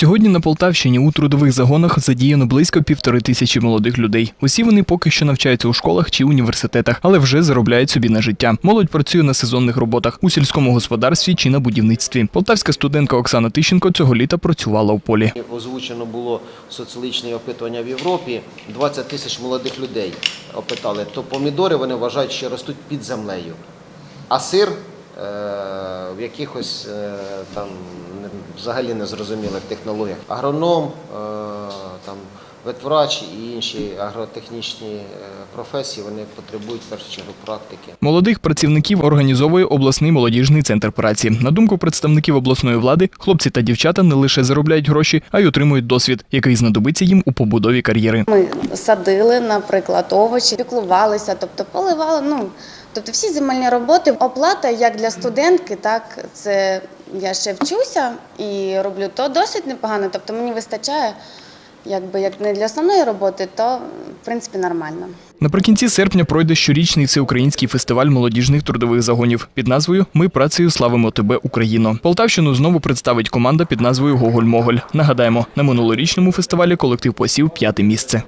Сьогодні на Полтавщині у трудових загонах задіяно близько півтори тисячі молодих людей. Усі вони поки що навчаються у школах чи університетах, але вже заробляють собі на життя. Молодь працює на сезонних роботах у сільському господарстві чи на будівництві. Полтавська студентка Оксана Тищенко цього літа працювала у полі. Озвучено було соціологічне опитування в Європі. 20 тисяч молодих людей опитали. То помідори вони вважають, що ростуть під землею. А сир в якихось е, там взагалі незрозумілих технологіях. Агроном, е, там, ветврач і інші агротехнічні е, професії вони потребують в першу чергу практики. Молодих працівників організовує обласний молодіжний центр праці. На думку представників обласної влади, хлопці та дівчата не лише заробляють гроші, а й отримують досвід, який знадобиться їм у побудові кар'єри. Ми садили, наприклад, овочі, піклувалися, тобто поливали. Ну тобто всі земельні роботи. Оплата як для студентки, так це я ще вчуся і роблю то досить непогано. Тобто мені вистачає, якби як не для основної роботи, то в принципі нормально. Наприкінці серпня пройде щорічний всеукраїнський фестиваль молодіжних трудових загонів під назвою Ми працею славимо тебе, Україно. Полтавщину знову представить команда під назвою Гоголь Моголь. Нагадаємо, на минулорічному фестивалі колектив посів п'яте місце.